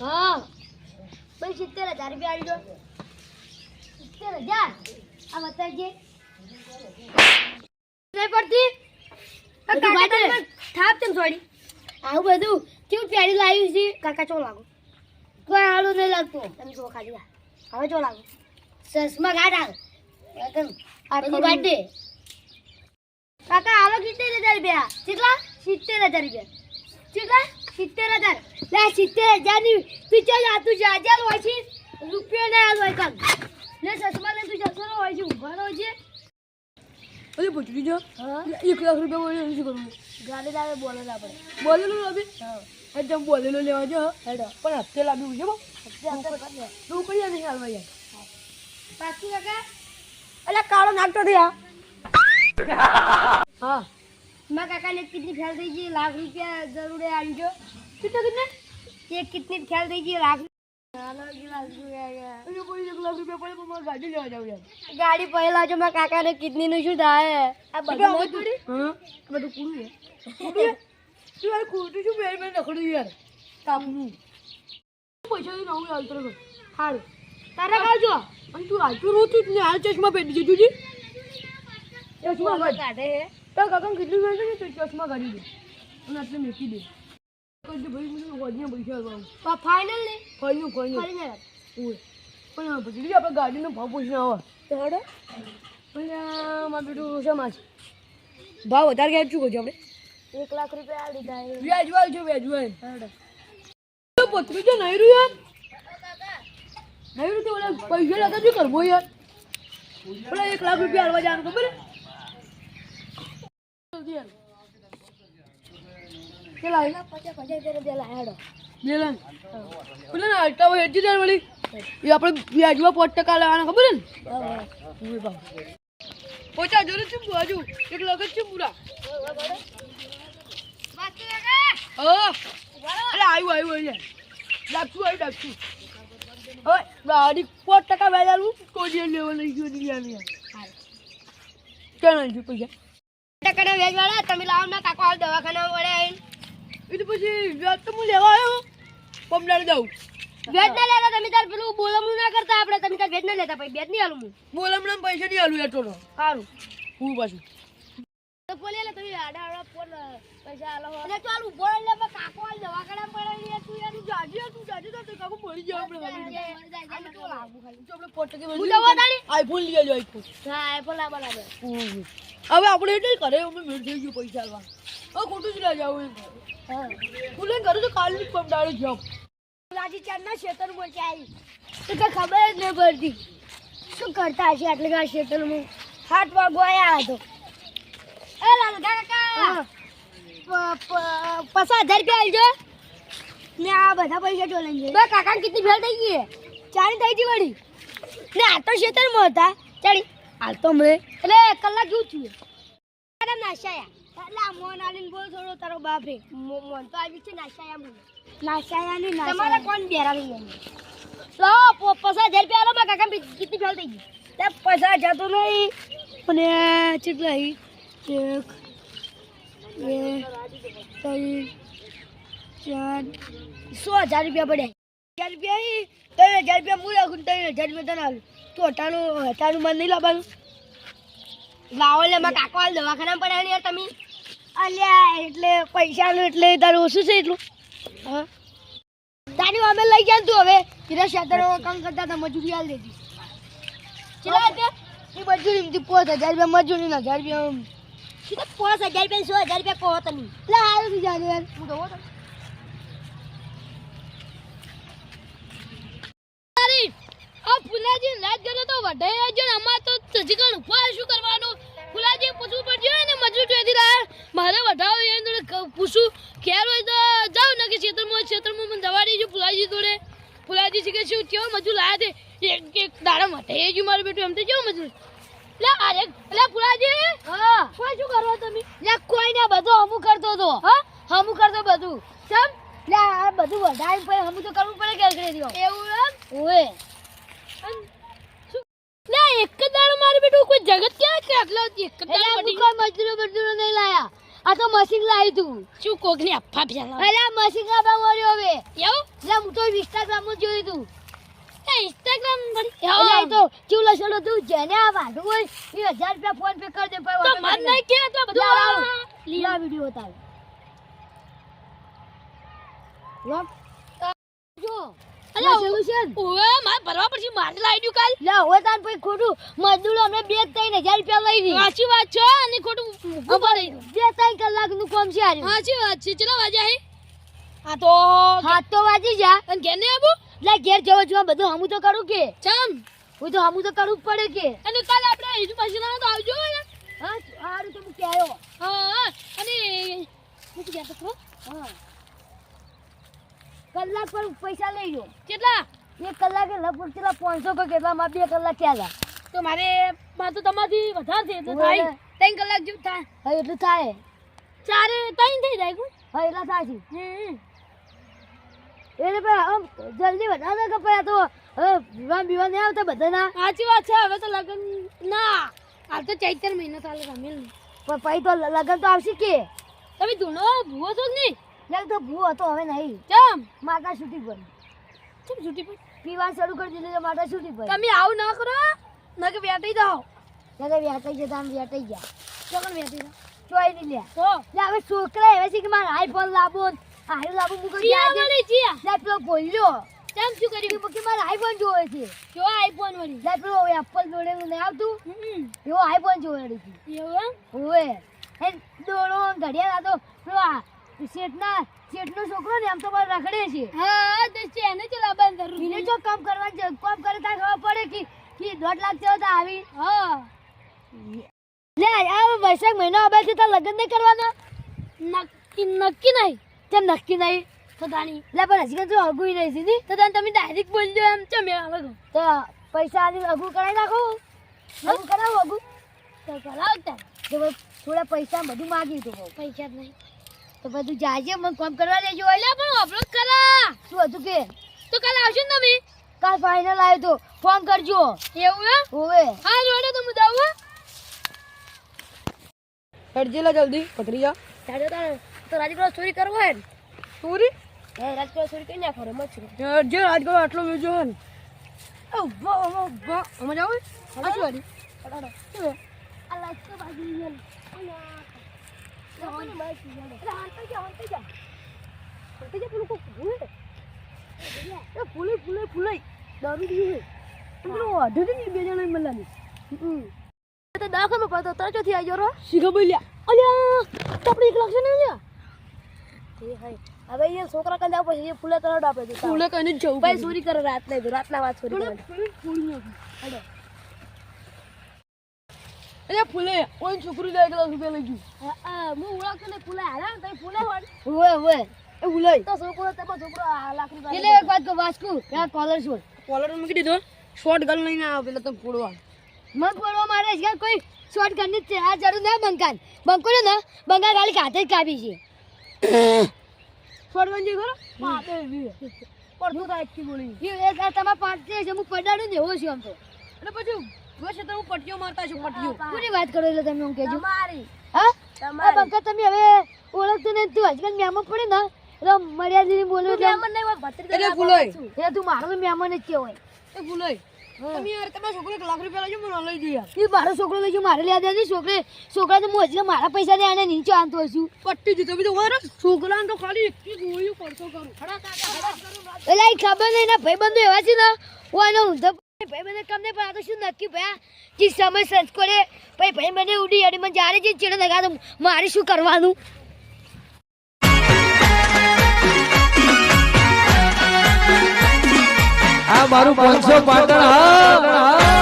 હા. ભાઈ સિત્તેર હજાર રૂપિયા આલજો સિત્તેર હજાર? આ બતાવજે નહીં પડતી આ બધું કાકા બાજે. તમે થાપ તેમ છોડી? આવું બધું કેવું પ્યારી લાવ્યું છે? કાકા ચો લાગો? કોઈ હાલું નહીં લાગતું. તમે જો ખાલી. હવે ચો લાગો? સસમાં ગાઢ આવે. એકદમ આ બધું કાઢ દે કાકા હાલો સિત્તેર હજાર રૂપિયા? કેટલા? સિત્તેર હજાર રૂપિયા. કેટલા? સિત્તેર હજાર લે સિત્તેર હજારની તું ચાલ આ તું જા હજાર હોય છે રૂપિયો ના હાલ હોય કાલ ને સસમા લે તું જશો હોય છે ઊભા રહો છે અરે ભટકી જો એક લાખ રૂપિયા બોલે શું કરવું ગાડી લાવે બોલે આપણે. બોલેલું લાવી હા. એકદમ બોલેલો લેવા જો હેડો. પણ હપ્તે લાવી હપ્તે હપ્તે કરી લે. તું કઈ નહીં પાછી કાકા? અલે કાળો નાખતો થયા હા. મારા કાકાને કિડની ફેલ થઈ ગઈ લાખ રૂપિયા જરૂરે આલજો. કેટલા કેટલા એક કિડની ख्याल થઈ लाख હાલો, ગાડી લેવા જાવ યાર ગાડી પહેલા જો મારા કાકાને કિડની નું શું થાય આ બધું બધું પૂરું છે તું યાર ખોટું શું મેં મેં નખડ્યું યાર તાપનું પૈસા તો નવું હાલતો રહ્યો સારું તારા કાઢજો અને તું હાલતું રોતું જ ને હાલ ચશ્મા પહેરી જજો જી ચશ્મા કાઢ તારા કાકાને કેટલું ને તો ચશ્મા કાઢી દે અને આટલે મેકી દે કહેજે ભાઈ મને વધીને પૈસા આપવા ફાઇનલ ને? પણ ભજડી આપણે ગાડીનો ભાવ પૂછીને આવે તો હેડો અને મારું બેટું શેમાં છે? ભાવ વધારે ક્યાં શું કહું આપણે? એક લાખ રૂપિયા આલી દીધા એ. વ્યાજવાલ છે તો છે નહીં રહ્યું યાર? નહીં રહ્યું ઓલા પૈસા લેતા શું કરવો યાર? ઓલા એક લાખ રૂપિયા હાલવા જવાનું ખબર. કેટલા આવ્યા? પચાસ પચાસ રૂપિયા પેલા હેડો. બેલન પેલા ને હાલતા હોય એટલી યાર વળી. એ આપણે વ્યાજમાં પાંચ ટકા લેવાના ખબર ને? પચાસ જોડે છે બાજુ એક જ છે પૂરા. અરે આવ્યું આવ્યું યાર ડાકશું આવ્યું ડાકશું હવે ગાડી પાંચ ટકા આલું કોઈ લેવલ નહીં ગયો ગયું પૈસા. ટકાના વેજ તમે લાવો ના કાકો દવાખાના વડે આવીને. એ તો પછી વ્યાજ તો હું લેવા આવ્યો. પમડાડી દઉં વેજ ના લેતા તમે તાર પેલું બોલમણું ના કરતા આપણે? તમે તાર વેજ ના લેતા પછી વેજ નહીં આલું હું. બોલ પૈસા નહીં આલું એટલો તો. સારું. હું પાછું. તો બોલે તમે આડા આડા ફોન પૈસા આલો એટલે તું આલું લે કાકો હાલ દવાખાના પડે યાર તું યાર. જાજી તું જાજી તો કાકુ મળી જાય આપણે તો લાગુ ખાલી. તો આપણે હું દવા તાળી આઈફોન લઈ આવજો આઈફોન. હા એ પણ લાવવા લાગે હવે આપણે એટલે કરે અમે મેળ થઈ ગયું પૈસા આલવા. હવે ખોટું જ ના જાવ હા. હું લઈને ઘરે તો કાલની જ પમડાડી જાઉં લાજી ચાંદના બોલશે આવી તો કઈ ખબર જ નહીં પડતી. શું કરતા હશે આટલે કા શેતરમાં હાથ વાગો આયા હતો એ લાલકા કાકા. પચાસ હજાર રૂપિયા આલજો. ને આ બધા પૈસા ચોલે છે. બે કાકા કેટલી ફેલ થઈ ગઈ ચાલી થઈ ગઈ વળી. ને આ તો શેતરમાં હતા. ચાલી હાલ તો હમણે. એટલે કલાક જેવું થયું. મેડમ નાશાયા એટલે મોન આલીને બોલ થોડો તારો બાપ. મોન તો આવી છે નાશાયા મને. નાશાયા ની તમારે કોણ બેરાવી લો પસાર હજાર રૂપિયા આલો મારા કાકા કેટલી ફેલ થઈ ગઈ. તે પચાસ હજાર તો નહીં અને કેટલા એક બે ત્રણ ચાર સો હજાર રૂપિયા પડ્યા. હજાર રૂપિયા ત્રણ હજાર રૂપિયા હું રાખું ત્રણ હજાર રૂપિયા તને તું અટાણું અટાણું મને નહીં લાવવાનું? લાવો લે મારા કાકો હાલ દવાખાના પડ્યા યાર તમે. અલ્યા એટલે પૈસાનું એટલે તારું ઓછું છે એટલું? હા? તારી અમે લઈ ગયા તું હવે. કીધા શેતરો કામ કરતા હતા મજૂરી હાલ દેતી કેટલા રૂપિયા એ મજૂરી પાંચ હજાર રૂપિયા મજૂરી ને હજાર રૂપિયા. સીધા પાંચ હજાર રૂપિયા સો હજાર રૂપિયા કહો તમે? એટલે હાલ થઈ જાય યાર હું દઉં તો આ ફુલાજી રાત ગયો તો વઢાઈ ને. અમાર તો હજી કણ ઊભા શું કરવાનું? ફુલાજી પૂછવું પડશે ને મજૂર જોઈ લાયા મારે વધારો એ જોડે ક- પૂછું ક્યારે હોય તો જાઉં ને કે ક્ષેત્રમાં ક્ષેત્રમાં મને જવા દઈશું ફુલાજી જોડે. ફુલાજી શીખે શું કેવો મજૂર લાયા છે? એક એક દાડા માટે એ જ મારું બેટું એમ તો કેવો મજૂર? લે અરે લે ફુલાજી. હા. કોઈ શું કરો તમે? લે કોઈ ને બધું હમું કરતો તો હા? હમું કરતો બધું. સમ લે આ બધું વધારે પડે હમું તો કરવું પડે કે રહ્યો? એવું એમ? ઓએ લે એક જ દાડો મારું બેટું કોઈ જગત ક્યાં છે આટલા એક જ દાડો મજૂરો મજૂરો નહીં લાયા આ તો મશીન લાવી તું. શું કોકની અફા ફેલાવ? અલા મશીન લાવવા મળ્યો હવે? એવું? એટલે હું તો ઇન્સ્ટાગ્રામમાં જોયું તું. એ ઇન્સ્ટાગ્રામ પર? તો ચૂલો લખેલું તું જેને આ વાંધું હોય એ હજાર રૂપિયા ફોન પે કરી દે તો મન નહીં કે તો બધું. લીલા વીડિયો તારે લોક જો અલા, સોલ્યુશન ઓવે મારે ભરવા પડશે મારે લાવી કાલ. લા હવે તાર પછી ખોટું મજદૂર અમને બે ત્રણ હજાર રૂપિયા લઈ દી સાચી વાત છે અને ખોટું ઊભા રહી બે ત્રણ કલાકનું કામ છે આર્યું સાચી વાત છે ચલો વાજા હે? તો હાથ તો વાજી જા. અને ઘેર ને આવું એટલે ઘેર જવા જવા બધું હમું તો કરું કે? ચમ. હું તો હમું તો કરવું જ પડે કે? અને કાલ આપણે હિજુ પાછી ના તો આવજો ને? હા સારું તો હું કહેયો હા અને હું ગયા તો હા. કલાક પર પૈસા લઈ લો કેટલા? એક કલાકે લગભગ કેટલા? પાંચસો કે કેટલામાં બે કલાક ક્યાં તો મારે માં તો તમારી વધારે છે એટલે થાય. ત્રણ કલાક જેવું થાય. હા એટલું થાય. ચારે ત્રણ થઈ જાય હા એટલા થાય છે. એટલે આમ જલ્દી વધારે કે પછી તો વિવાહ વિવાહ નહીં આવતા બધાના. સાચી વાત છે હવે તો લગન ના. હાલ તો ચૈતર મહિનો ચાલે રમેલ પણ પછી તો લગન તો આવશે કે? તમે ધૂનો ભૂવો છો જ નહીં? લગ તો ભૂ હતો હવે નહીં. ચમ? માતા છૂટી પડી. કેમ છૂટી પડી? પીવા શરૂ કરી દીધું માતા છૂટી પડી. તમે આવું ના કરો ના કે વેટાઈ જાઓ. એટલે વ્યાટાઈ જતા આમ વ્યાટાઈ ગયા. ચોકન વેટાઈ જાઓ? ચોઈ નહીં લે તો હવે છોકરા એવા છે કે મારે આઈફોન લાવો ને આયુ લાવો મૂકો ચિયા મને ચિયા એટલે પેલો બોલ્યો. ચમ શું કર્યું? કે મારે આઈફોન જોવે છે. જો આઈફોન વળી. એટલે પેલો એપલ દોડેલું નહીં આવતું. એવો આઈફોન જોવે છે. એવું? ઓવે એ દોડો ઘડિયાળ આ પેલો આ શેઠના શેઠનો છોકરો ને આમ તો મારે રખડે છે. હા તો છે ચલા બંધ કરું એને છે. જો કામ કરવા જ- કામ કરે ત્યાં ખબર પડે કે કે દોઢ લાખ થયો તો આવી. હા. લે આ વૈશાખ મહિનો આવે છે તો લગ્ન નહીં કરવાના? નક્કી નક્કી નહીં. તેમ નક્કી નહીં? તો તાણી. લે પણ હજી તો અગુઈ નહીં સીધી તો તને તમે ડાયરેક્ટ બોલજો એમ ચમ હવે તો પૈસા આની અગુ કરાવી નાખો. અગુ કરાવો અગુ તો કરાવ તો થોડા પૈસા બધું માગી દો પૈસા જ નહીં. તો બધું જાજે મને કામ કરવા દેજો. એટલે એટલે પણ અપલોડ કરા. શું હતું કે? તો કાલે આવજો ને તમે. કાલ ફાઇનલ આવ્યો તો ફોન કરજો. એવું હે ઓવે હા જોડે તો હું જાઉં હો. હટજેલા જલ્દી પકડી જા. તારે તારે તો રાજકોટ ચોરી કરવો હે ને. ચોરી? એ રાજકરો ચોરી કરી નાખો રમત છું હટજે રાજગઢ આટલો વેજો હે ઓ એ ઓ ઊભા અમે જાવ આ? શું આ લાઈટ તો બાજુ ની. ફૂલે ફૂલે ફૂલે દારૂ. પેલું બે જણા મળવાની તો દવાખાનું પડતો તરત ચોથી આવી ગયો શીખા બોલ્યા અલ્યા આપણે એક લાગશે ને અલ્યા એ છોકરા કંદા પછી એ ફૂલે તરત આપે છે ફૂલે જવું ભાઈ ચોરી કરે રાત નહીં રાતના વાત ચોરી અરે ફૂલે ઓન છોકરું જાય એક લાખ રૂપિયા લઈ ગયું. હા, હા, ઓળખતો નહીં ફૂલે હારા તો ફૂલે હોય હોય એ ભૂલાય તો છોકરો તમારો છોકરો આ લાખ રૂપિયા એટલે એક વાત કહું વાસ્કુ પેલા કોલર શોધ કોલર મૂકી દીધો. શોર્ટ ગન લઈને આવો પેલા તમે ફોડવા. મન પડવા મારે છે કે કોઈ શોર્ટ ગનની આ જરૂર ના બંકાન. બંકો ને ના બંકા ખાલી કાતે જ કાપી છે. શોર્ટ ગન જે પાપે બી. પડતું થાય એકથી બોલી. એ તમારા પાંચ છે હું પડાડું ને એવો છું આમ તો. અને પછી બસ તમે પટ્ટીઓ મારતા છો પટ્ટીઓ. કોની વાત કરો એટલે તમે હું કહેજો? તમારી. હા? આ બંકા તમે હવે ઓળખતો ને તું આજકાલ મહેમાન પડે ને એટલે મર્યાદિત બોલો એટલે નહીં હોય એટલે એટલે તું મારો તો જ કહેવાય એ ફૂલોય તમે યાર તમારા છોકરો લાખ રૂપિયા લઈ મને લઈ જઈએ એ મારો છોકરો લઈ મારે લેવા દે છોકરે છોકરા તો હું હજી મારા પૈસા ને આને નીચે આંતો છું. પટ્ટી જીતો બીજો વાર. છોકરાને તો ખાલી એકથી ગોળીઓ પડતો કરું. એટલે ખબર નહીં ના ભાઈબંધો એવા છે ને હું આનો ઊંધો ભાઈબંધો મને નહીં, પણ આ તો શું નક્કી ભયા જે સમય સર્ચ કરે પછી મને ઉડી અડી, મને જ્યારે જે ચેડે લગા તો મારે શું કરવાનું? આ મારું પાંચસો પાટણ